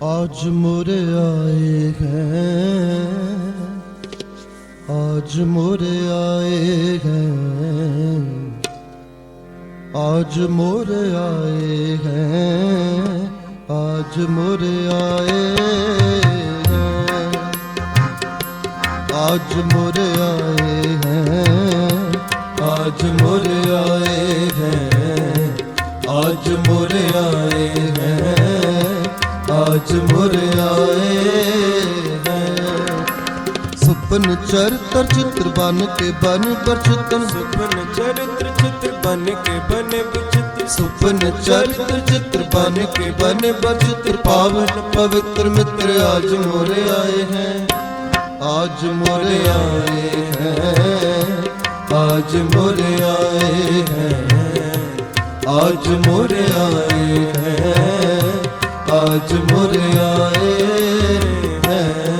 आज मोरे आए हैं आज मोरे आए हैं आज मोरे आए हैं आज मोरे आए हैं आज मोरे आए हैं आज मोरे आए हैं आज मोरे आए हैं ਅਜ ਮੁਰ ਆਏ ਸੁਪਨ ਚਰਤਰ ਚਿਤਰ ਬਨ ਕੇ ਬਨ ਪਰਚਤਨ ਸੁਪਨ ਚਰਿਤਰ ਚਿਤਰ ਬਨ ਕੇ ਬਨ ਬਚਿਤਰ ਸੁਪਨ ਚਰਿਤਰ ਚਿਤਰ ਬਨ ਕੇ ਬਨ ਬਚਿਤਰ ਪਾਵਨ ਪਵਿੱਤਰ ਮਿੱਤਰ ਆਜ ਮੋਰ ਆਏ ਹੈ ਆਜ ਮੋਰ ਆਏ ਹੈ ਆਜ ਮੋਰ ਆਏ ਹੈ ਆਜ ਮੋਰ ਆਏ ਹੈ। ਅੱਜ ਮੁਰ ਆਏ ਹੈ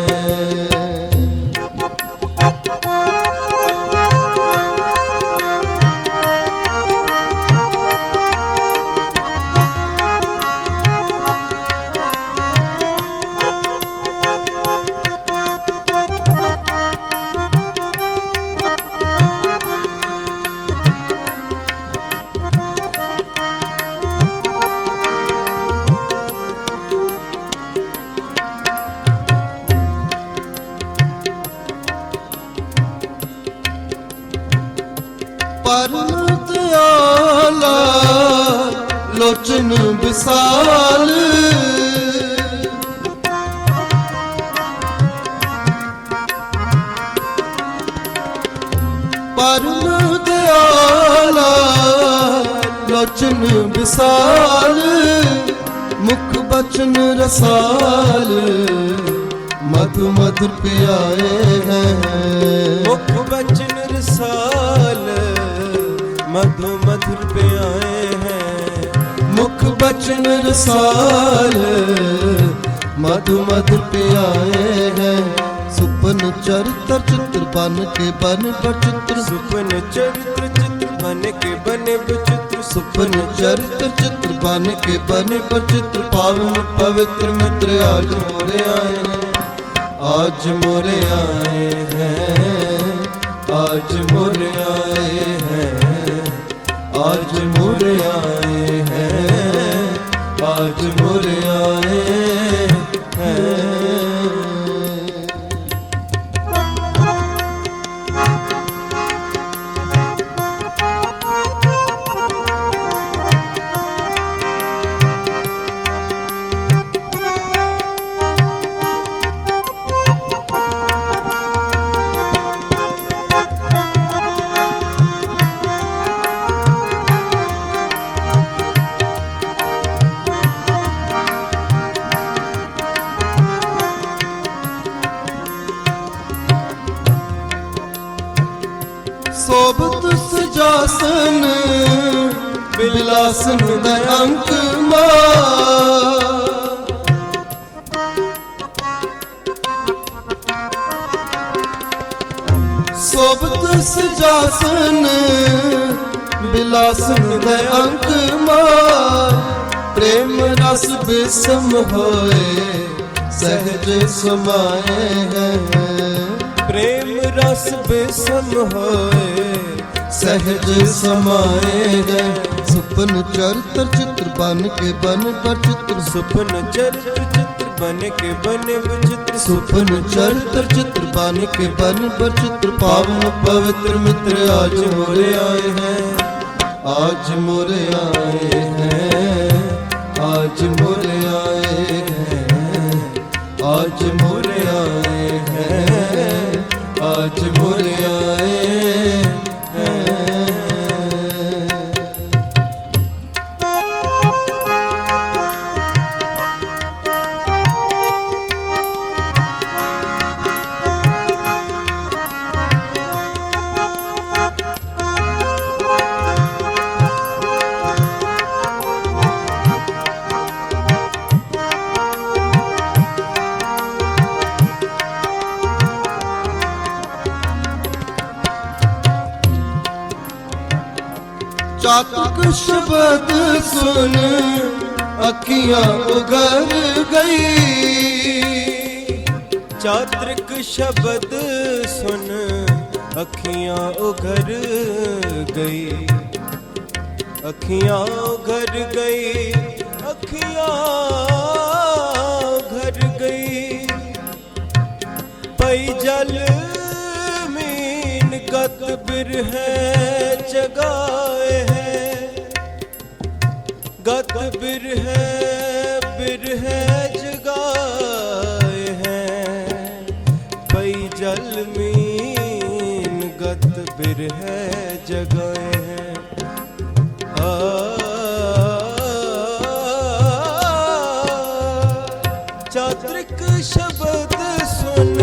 हैं ਪਰਮ ਦਿਆਲਾ ਲੋਚਨ ਵਿਸਾਲ। ਪਰਮ ਦਿਆਲਾ ਲੋਚਨ ਵਿਸਾਲ। ਮੁਖ ਬਚਨ ਰਸਾਲ ਮਧੁ ਮਧੁਰ ਪਿਆਏ ਹੈ। ਮੁਖ ਬਚਨ ਰਸਾਲ मधु मधुर पे आए हैं। मुख बचन रसाल मधु मधुर पे आए हैं। सुपन चरित्र चित्र बन के बन बचित्र। सुपन चरित्र चित्र बन के बन बचित्र। सुपन चरित्र चित्र बन के बन बचित्र। पावन पवित्र मित्र आज मोरे आए आज मोरे आए हैं। आज मोरे आए हैं। आज मोरे आए हैं आज मोरे ਸਜਾਸਨ ਬਿਲਾਸਨ ਦਾ ਅੰਕ ਮਾ ਸੋਬਤ ਸਜਾਸਨ, ਬਿਲਾਸਨ ਦਾ ਅੰਕ ਮਾ ਪ੍ਰੇਮ ਰਸ ਬਿਸਮ ਹੋਏ, ਸਹਿਜ ਸਮਾਏ ਹੈ। ਪ੍ਰੇਮ ਰਸ ਬੇਸਮ ਹੋਏ। ਸਹਿਜ ਸਮਾਏ ਹੈ ਸੁਪਨ ਚਰਿਤਰ ਚਿਤ੍ਰ ਬਨ ਕੇ ਬਨ ਪਰ ਚਿਤ੍ਰ। ਸੁਪਨ ਚਰਿਤ੍ਰ ਚਿਤ੍ਰ ਬਨ ਕੇ ਬਨੇ ਵਿਚਿਤ੍ਰ ਸੁਪਨ ਚਰਿਤਰ ਚਿਤ੍ਰ ਬਨ ਕੇ ਬਨ ਪਰ ਚਿਤ੍ਰ। ਪਾਵਨ ਪਵਿੱਤਰ ਮਿੱਤਰ ਆਜ ਮੋਰੇ ਆਏ ਹੈ। ਆਜ ਮੋਰੇ ਆਏ ਹੈ। ਆਜ ਮੋਰੇ ਆਏ ਹੈ। ਆਜ ਮੋਰੇ ਚਾਤਕ ਸ਼ਬਦ ਸੁਣ, ਅੱਖੀਆਂ ਉਗਰ ਗਈ। ਚਾਤ੍ਰਿਕ ਸ਼ਬਦ ਸੁਣ, ਅੱਖੀਆਂ ਉਘਰ ਗਈ। ਅੱਖੀਆਂ ਉਘਰ ਗਈ, ਅੱਖੀਆਂ ਉਘਰ ਗਈ। ਪਈ ਜਲ ਮੀਨ ਕਤਬਿਰ ਹੈ ਜਗਾਏ ਗਤ ਬਿਰਹਿ ਬਿਰਹਿ ਜਗਾਏ ਹੈ ਪਈ ਜਲ ਮੀਨ ਗਤ ਬਿਰਹਿ ਜਗਾਏ ਹੈ ਚਾਤ੍ਰਿਕ ਸ਼ਬਦ ਸੁਣ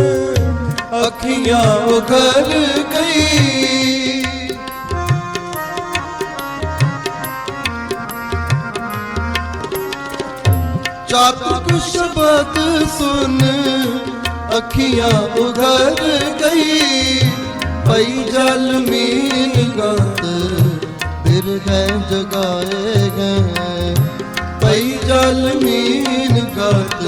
ਅੱਖੀਆਂ ਉਗਰ ਗਈ ਚਾਤਕ ਸ਼ਬਦ ਸੁਨ, ਅੱਖੀਆਂ ਉਗਰ ਗਈ। ਪਈ ਜਲ ਮੀਨ ਫਿਰ ਹੈ ਜਗਾਏ ਗਏ। ਪਈ ਜਲ ਮੀਨ ਗਤ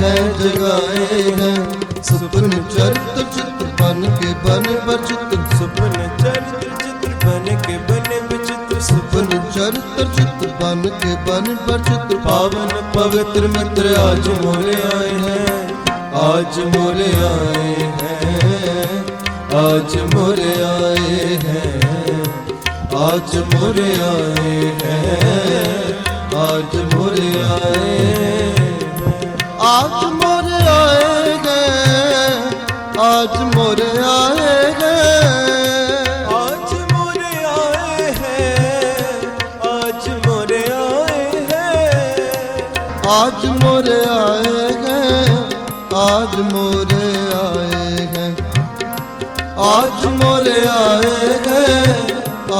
ਹੈ ਜਗਾਏ ਗਏ। ਸੁਪਨ ਚਰਤ ਚਿਤ ਬਨ ਕੇ ਬਨ ਬਚਿਤ। ਸੁਪਨ ਚਰਿਤ੍ਰ ਚਿਤ੍ਰ ਬਨ ਕੇ ਬਨੇ ਵਿਚਿਤ੍ਰ ਸੁਪਨ ਚਰਤ ਚਿਤ ਬਨ ਕੇ ਬਨ ਬਚਿਤ ਪਾਵਨ ਪਵਿੱਤਰ ਮਿੱਤਰ ਆਜ ਮੋਰੇ ਆਏ ਹੈ ਆਜ ਮੋਰੇ ਆਏ ਹੈ ਆਜ ਮੋਰੇ ਆਏ ਹੈ ਆਜ ਮੋਰੇ ਆਏ ਹੈ ਆਜ ਮੋਰੇ ਆਏ ਆਜ ਮੋਰੇ ਆਏ ਗਏ, ਆਜ आज मोरे आए गए आज मोरे आए गए आज मोरे आए गए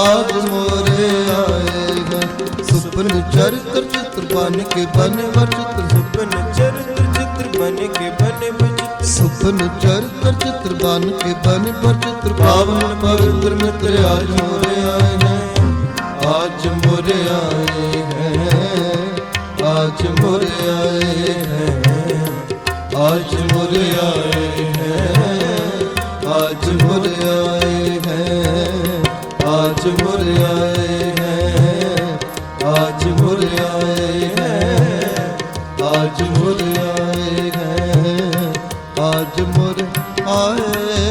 आज मोरे आए गए सुपन चरित्र चित्र बन के बने वचित्र सुपन चरित्र चित्र बन के बने विचित्र सुपन चरित्र चित्र बन के बने वचित्र पावन पवित्र मित्र आज मोरे आए हैं आज मोरे आए हैं आज मोरे आए हैं आज मोरे आए हैं आज मोरे आए हैं आज मोरे आए हैं आज मोरे आए हैं आज मोरे आए हैं आज मोरे आए